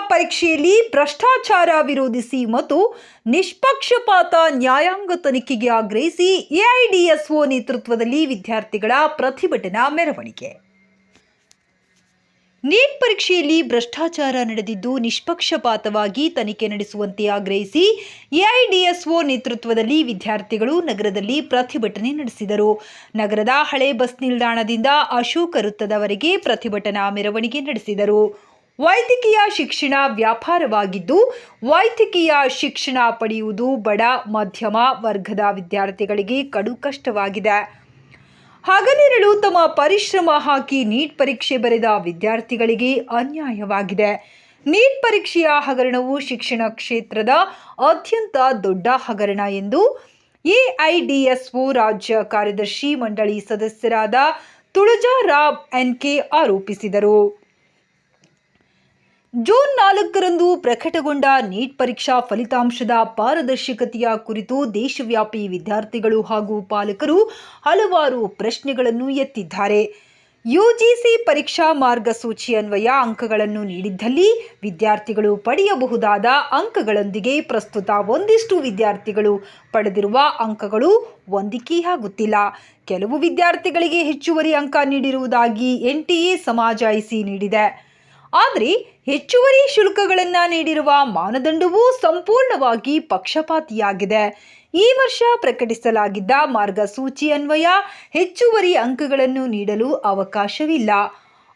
ಪರೀಕ್ಷೆಯಲ್ಲಿ ಭ್ರಷ್ಟಾಚಾರ ವಿರೋಧಿಸಿ ಮತ್ತು ನಿಷ್ಪಕ್ಷಪಾತ ನ್ಯಾಯಾಂಗ ತನಿಖೆಗೆ ಆಗ್ರಹಿಸಿ ಎಐಡಿಎಸ್ಒ ನೇತೃತ್ವದಲ್ಲಿ ವಿದ್ಯಾರ್ಥಿಗಳ ಪ್ರತಿಭಟನಾ ಮೆರವಣಿಗೆ. ನೀಟ್ ಪರೀಕ್ಷೆಯಲ್ಲಿ ಭ್ರಷ್ಟಾಚಾರ ನಡೆದಿದ್ದು ನಿಷ್ಪಕ್ಷಪಾತವಾಗಿ ತನಿಖೆ ನಡೆಸುವಂತೆ ಆಗ್ರಹಿಸಿ ಎಐಡಿಎಸ್ಒ ನೇತೃತ್ವದಲ್ಲಿ ವಿದ್ಯಾರ್ಥಿಗಳು ನಗರದಲ್ಲಿ ಪ್ರತಿಭಟನೆ ನಡೆಸಿದರು. ನಗರದ ಹಳೆ ಬಸ್ ನಿಲ್ದಾಣದಿಂದ ಅಶೋಕ ವೃತ್ತದವರೆಗೆ ಪ್ರತಿಭಟನಾ ಮೆರವಣಿಗೆ ನಡೆಸಿದರು. ವೈದ್ಯಕೀಯ ಶಿಕ್ಷಣ ವ್ಯಾಪಾರವಾಗಿದ್ದು, ವೈದ್ಯಕೀಯ ಶಿಕ್ಷಣ ಪಡೆಯುವುದು ಬಡ, ಮಧ್ಯಮ ವರ್ಗದ ವಿದ್ಯಾರ್ಥಿಗಳಿಗೆ ಕಡು ಕಷ್ಟವಾಗಿದೆ. ಹಗಲಿರಳು ತಮ್ಮ ಪರಿಶ್ರಮ ಹಾಕಿ ನೀಟ್ ಪರೀಕ್ಷೆ ಬರೆದ ವಿದ್ಯಾರ್ಥಿಗಳಿಗೆ ಅನ್ಯಾಯವಾಗಿದೆ. ನೀಟ್ ಪರೀಕ್ಷೆಯ ಹಗರಣವು ಶಿಕ್ಷಣ ಕ್ಷೇತ್ರದ ಅತ್ಯಂತ ದೊಡ್ಡ ಹಗರಣ ಎಂದು ಎಐಡಿಎಸ್ಒ ರಾಜ್ಯ ಕಾರ್ಯದರ್ಶಿ ಮಂಡಳಿ ಸದಸ್ಯರಾದ ತುಳಜಾರಾವ್ ಎನ್ಕೆ ಆರೋಪಿಸಿದರು. ಜೂನ್ ನಾಲ್ಕರಂದು ಪ್ರಕಟಗೊಂಡ ನೀಟ್ ಪರೀಕ್ಷಾ ಫಲಿತಾಂಶದ ಪಾರದರ್ಶಕತೆಯ ಕುರಿತು ದೇಶವ್ಯಾಪಿ ವಿದ್ಯಾರ್ಥಿಗಳು ಹಾಗೂ ಪಾಲಕರು ಹಲವಾರು ಪ್ರಶ್ನೆಗಳನ್ನು ಎತ್ತಿದ್ದಾರೆ. ಯುಜಿಸಿ ಪರೀಕ್ಷಾ ಮಾರ್ಗಸೂಚಿ ಅನ್ವಯ ಅಂಕಗಳನ್ನು ನೀಡಿದ್ದಲ್ಲಿ ವಿದ್ಯಾರ್ಥಿಗಳು ಪಡೆಯಬಹುದಾದ ಅಂಕಗಳೊಂದಿಗೆ ಪ್ರಸ್ತುತ ಒಂದಿಷ್ಟು ವಿದ್ಯಾರ್ಥಿಗಳು ಪಡೆದಿರುವ ಅಂಕಗಳು ಹೊಂದಿಕೆಯಾಗುತ್ತಿಲ್ಲ ಕೆಲವು ವಿದ್ಯಾರ್ಥಿಗಳಿಗೆ ಹೆಚ್ಚುವರಿ ಅಂಕ ನೀಡಿರುವುದಾಗಿ ಎನ್ಟಿಎ ಸಮಾಜಾಯಿಸಿ ನೀಡಿದೆ. ಆದರೆ ಹೆಚ್ಚುವರಿ ಶುಲ್ಕಗಳನ್ನು ನೀಡಿರುವ ಮಾನದಂಡವು ಸಂಪೂರ್ಣವಾಗಿ ಪಕ್ಷಪಾತಿಯಾಗಿದೆ. ಈ ವರ್ಷ ಪ್ರಕಟಿಸಲಾಗಿದ್ದ ಮಾರ್ಗಸೂಚಿ ಅನ್ವಯ ಹೆಚ್ಚುವರಿ ಅಂಕಗಳನ್ನು ನೀಡಲು ಅವಕಾಶವಿಲ್ಲ.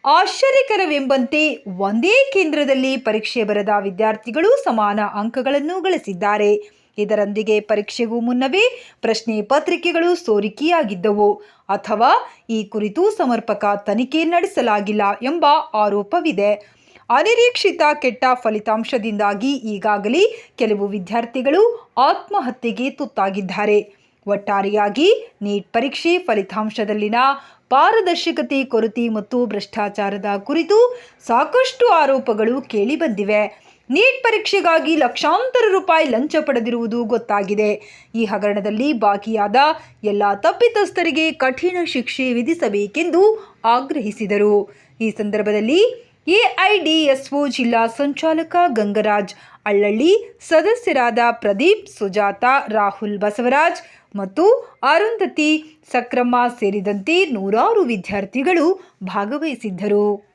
ಆಶ್ಚರ್ಯಕರವೆಂಬಂತೆ ಒಂದೇ ಕೇಂದ್ರದಲ್ಲಿ ಪರೀಕ್ಷೆ ಬರೆದ ವಿದ್ಯಾರ್ಥಿಗಳು ಸಮಾನ ಅಂಕಗಳನ್ನು ಗಳಿಸಿದ್ದಾರೆ. ಇದರೊಂದಿಗೆ ಪರೀಕ್ಷೆಗೂ ಮುನ್ನವೇ ಪ್ರಶ್ನೆ ಪತ್ರಿಕೆಗಳು ಸೋರಿಕೆಯಾಗಿದ್ದವು. ಅಥವಾ ಈ ಕುರಿತು ಸಮರ್ಪಕ ತನಿಖೆ ನಡೆಸಲಾಗಿಲ್ಲ ಎಂಬ ಆರೋಪವಿದೆ. ಅನಿರೀಕ್ಷಿತ ಕೆಟ್ಟ ಫಲಿತಾಂಶದಿಂದಾಗಿ ಈಗಾಗಲೇ ಕೆಲವು ವಿದ್ಯಾರ್ಥಿಗಳು ಆತ್ಮಹತ್ಯೆಗೆ ತುತ್ತಾಗಿದ್ದಾರೆ. ಒಟ್ಟಾರೆಯಾಗಿ ನೀಟ್ ಪರೀಕ್ಷೆ ಫಲಿತಾಂಶದಲ್ಲಿನ ಪಾರದರ್ಶಕತೆ, ಕೊರತೆ ಮತ್ತು ಭ್ರಷ್ಟಾಚಾರದ ಕುರಿತು ಸಾಕಷ್ಟು ಆರೋಪಗಳು ಕೇಳಿಬಂದಿವೆ. ನೀಟ್ ಪರೀಕ್ಷೆಗಾಗಿ ಲಕ್ಷಾಂತರ ರೂಪಾಯಿ ಲಂಚ ಪಡೆದಿರುವುದು ಗೊತ್ತಾಗಿದೆ. ಈ ಹಗರಣದಲ್ಲಿ ಬಾಕಿಯಾದ ಎಲ್ಲ ತಪ್ಪಿತಸ್ಥರಿಗೆ ಕಠಿಣ ಶಿಕ್ಷೆ ವಿಧಿಸಬೇಕೆಂದು ಆಗ್ರಹಿಸಿದರು. ಈ ಸಂದರ್ಭದಲ್ಲಿ ಎಐಡಿಎಸ್ಒ ಜಿಲ್ಲಾ ಸಂಚಾಲಕ ಗಂಗರಾಜ್ ಅಳ್ಳಳ್ಳಿ ಸದಸ್ಯರಾದ ಪ್ರದೀಪ್, ಸುಜಾತ, ರಾಹುಲ್ ಬಸವರಾಜ್ ಮತ್ತು ಅರುಂಧತಿ ಸಕ್ರಮ್ಮ ಸೇರಿದಂತೆ ನೂರಾರು ವಿದ್ಯಾರ್ಥಿಗಳು ಭಾಗವಹಿಸಿದ್ದರು.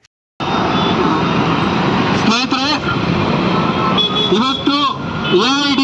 ಇವತ್ತು ಎಐಡಿಎಸ್ ಸೆಷನ್